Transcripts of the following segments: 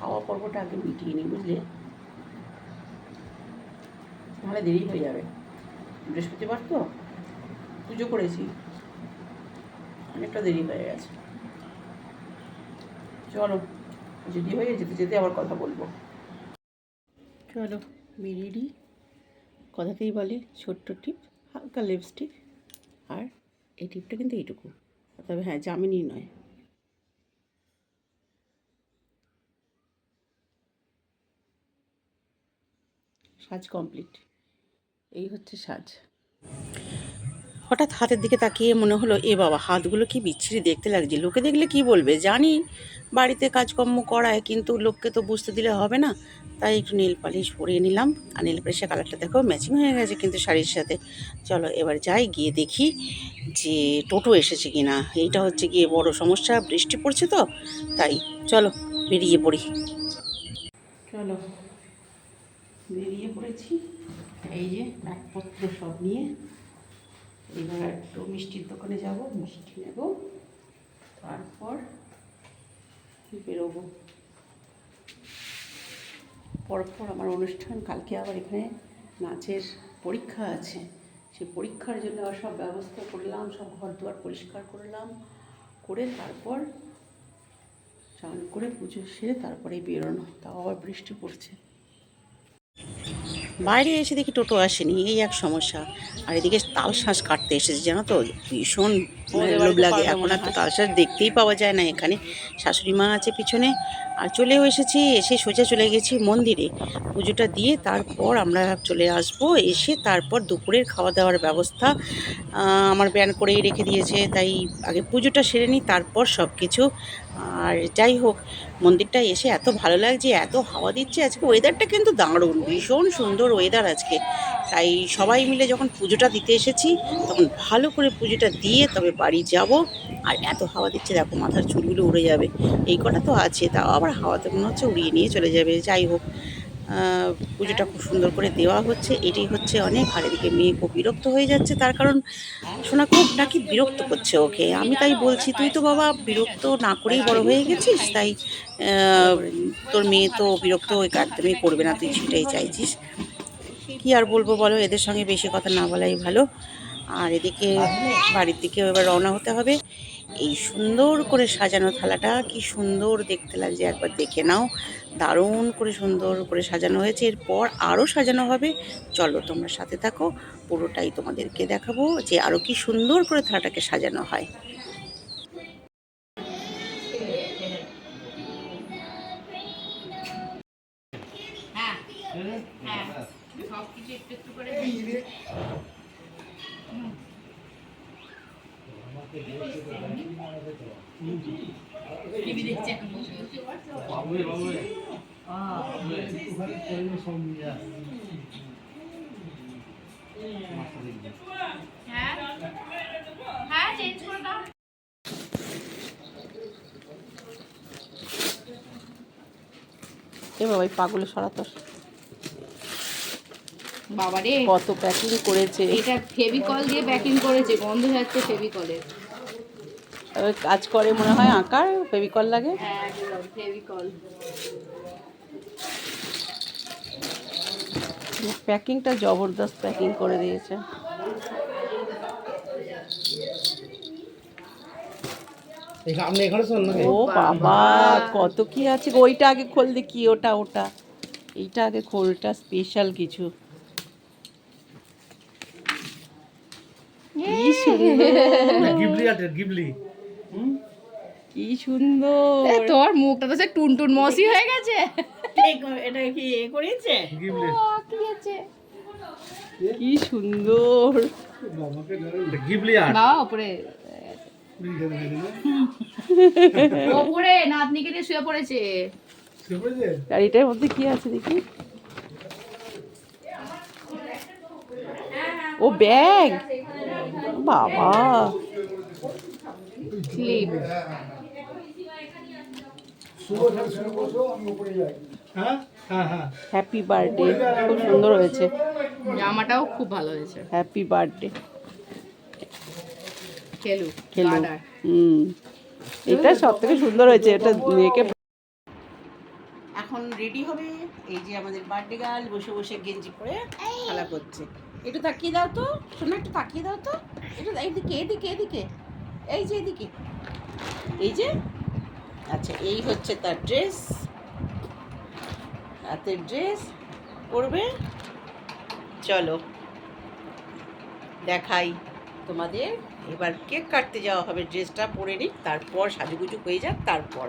খাওয়া পর্বটা আগে মিটিয়ে নিই, বুঝলে? নাহলে দেরি হয়ে যাবে। বৃহস্পতিবার তো? পুজো করেছি। অনেকটা দেরি হয়ে গেছে। চলো, যদি হয়ে যেতে যেতে আবার কথা বলব। চলো বেরিয়ে কথাতেই বলে, ছোট্ট টিপ, হালকা লিপস্টিক আর এই টিপটা কিন্তু এইটুকু। তবে হ্যাঁ জামিনি নয়। সাজ কমপ্লিট এই হচ্ছে সাজ। হঠাৎ হাতের দিকে তাকিয়ে মনে হলো এ বাবা হাতগুলো কি বিচ্ছিরি দেখতে লাগছে। লোকে দেখলে কি বলবে? জানি বাড়িতে কাজকর্ম করায় কিন্তু লোককে তো বুঝতে দিলে হবে না। তাই একটু নীল পালিশ পরিয়ে নিলাম। আর নীল পালিশের কালারটা দেখো ম্যাচিং হয়ে গেছে কিন্তু শাড়ির সাথে। চলো এবার যাই গিয়ে দেখি যে টোটো এসেছে কি না এইটা হচ্ছে গিয়ে বড় সমস্যা বৃষ্টি পড়ছে তো তাই চলো বেরিয়ে পড়ি। চলো। বেরিয়ে পড়েছি এই যে ব্যাগপত্র সব নিয়ে এবার একটু মিষ্টির দোকানে যাব, মিষ্টি নেব। তারপর বেরোবো? পরপর আমার অনুষ্ঠান, কালকে আবার এখানে নাচের পরীক্ষা আছে। সেই পরীক্ষার জন্য আবার সব ব্যবস্থা করলাম, সব ঘর দুয়ার পরিষ্কার করলাম, করে তারপর স্নান করে পুজো সেরে তারপরে বেরোনো। তাও আবার বৃষ্টি পড়ছে। বাইরে এসে দেখি টোটো আসেনি এই এক সমস্যা। আর এদিকে তাল শ্বাস কাটতে এসেছে জানো তো? ভীষণ লোভ লাগে। এখন আর তো তাল শ্বাস দেখতেই পাওয়া যায় না এখানে। শাশুড়ি মা আছে পিছনে। আর চলেও এসেছি এসে সোজা চলে গেছি মন্দিরে। পুজোটা দিয়ে তারপর আমরা চলে আসব এসে তারপর দুপুরের খাওয়া দাওয়ার ব্যবস্থা আমার ব্যান করেই রেখে দিয়েছে। তাই আগে পুজোটা সেরে নিই তারপর সব কিছু আর যাই হোক, মন্দিরটা এসে এত ভালো লাগছে, এত হাওয়া দিচ্ছে, আজকে ওয়েদারটা কিন্তু দারুণ, ভীষণ সুন্দর ওয়েদার আজকে। তাই সবাই মিলে যখন পুজোটা দিতে এসেছি, তখন ভালো করে পুজোটা দিয়ে তবে বাড়ি যাব। আর এত হাওয়া দিচ্ছে, দেখো মাথার চুলগুলো উড়ে যাবে। এই কটা তো আছে, তাও আবার হাওয়াতে মনে হচ্ছে উড়িয়ে নিয়ে চলে যাবে, যাই হোক। পুজোটা খুব সুন্দর করে দেওয়া হচ্ছে। এটাই হচ্ছে অনেক। আর এদিকে মেয়ে খুব বিরক্ত হয়ে যাচ্ছে। তার কারণ শোনা খুব নাকি বিরক্ত করছে ওকে। আমি তাই বলছি, তুই তো বাবা বিরক্ত না করেই বড় হয়ে গেছিস, তাই তোর মেয়ে তো বিরক্ত একদমই করবে না, তুই সেটাই চাইছিস। কি আর বলব বলো, এদের সঙ্গে বেশি কথা না বলাই ভালো। আর এদিকে বাড়ির দিকে এবার রওনা হতে হবে। এই সুন্দর করে সাজানো থালাটা, কি সুন্দর দেখতে লাগছে। একবার দেখে নাও। দারুণ করে সুন্দর করে সাজানো হয়েছে। এরপর আরও সাজানো হবে। চলো তোমরা সাথে থাকো। পুরোটাই তোমাদেরকে দেখাবো যে আরও কি সুন্দর করে থালাটাকে সাজানো হয়। হ্যাঁ চেঞ্জ করে দাও। এ বাবা এই পাগুলো সরাতো বাবারে। কত প্যাকিং করেছে। এটা ফেভিকল দিয়ে প্যাকিং করেছে গন্ধ যাচ্ছে ফেভিকলের কাজ করে মনে হয় আঁকার ফেভিকল লাগে? হ্যাঁ ফেভিকল। প্যাকিংটা জবরদস্ত প্যাকিং করে দিয়েছে। ও বাবা কত কি আছে ওইটা আগে খোল দেখি ওটা ওটা। এইটা আগে খোলটা স্পেশাল কিছু। কি সুন্দর গিবলি আছে গিবলি কি সুন্দর। তোর মুখটা তো সে টুনটুন মসি হয়ে গেছে। এটা কি এ করেছে গিবলি কি আছে কি সুন্দর। গিবলি আর্ট বাবা উপরে ওপরে নাতনিকে নিয়ে শুয়ে পড়েছে। আর এটার মধ্যে কি আছে দেখি? ও ব্যাগ। বাবা। হ্যাঁ হ্যাঁ হ্যাঁ হ্যাপি বার্থডে খুব সুন্দর হয়েছে। জামাটাও খুব ভালো হয়েছে। হ্যাপি বার্থডে খেলু খেলু। হুম। এটা সব থেকে সুন্দর হয়েছে। এটা মেয়েকে রেডি হবে। এই যে আমাদের বার্থডে গার্ল বসে বসে গেঞ্জি পরে খেলা করছে। একটু তাকিয়ে দাও তো। শোনো একটু তাকিয়ে দাও তো। একটু এইদিকে এদিকে এদিকে এই যে এদিকে এই যে। আচ্ছা এই হচ্ছে তার ড্রেস হাতের ড্রেস পরবে। চলো। দেখাই তোমাদের। এবার কেক কাটতে যাওয়া হবে। ড্রেসটা পরে নিই তারপর সাজুগুজু হয়ে যাক তারপর।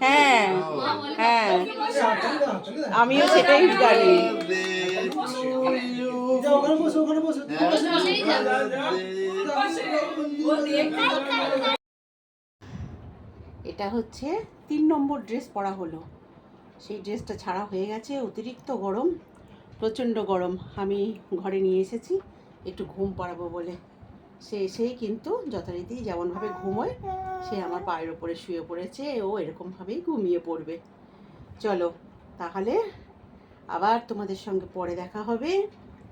হ্যাঁ হ্যাঁ। আমিও সেটাই জানি। এটা হচ্ছে তিন নম্বর ড্রেস পরা হলো। সেই ড্রেসটা ছাড়া হয়ে গেছে, অতিরিক্ত গরম, প্রচণ্ড গরম। আমি ঘরে নিয়ে এসেছি, একটু ঘুম পাড়াবো বলে। সে এসেই কিন্তু যথারীতি যেমনভাবে ঘুমোয়, সে আমার পায়ের ওপরে শুয়ে পড়েছে, ও এরকমভাবেই ঘুমিয়ে পড়বে। চলো, তাহলে আবার তোমাদের সঙ্গে পরে দেখা হবে।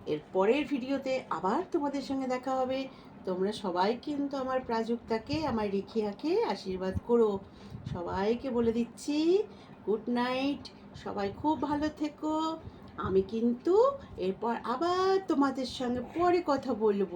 এর পরের ভিডিওতে আবার তোমাদের সঙ্গে দেখা হবে। তোমরা সবাই কিন্তু আমার প্রাজুক্তাকে আমার রিখিয়াকে আশীর্বাদ করো। সবাইকে বলে দিচ্ছি, গুড নাইট, সবাই খুব ভালো থেকো। আমি কিন্তু এরপর আবার তোমাদের সঙ্গে পরে কথা বলব।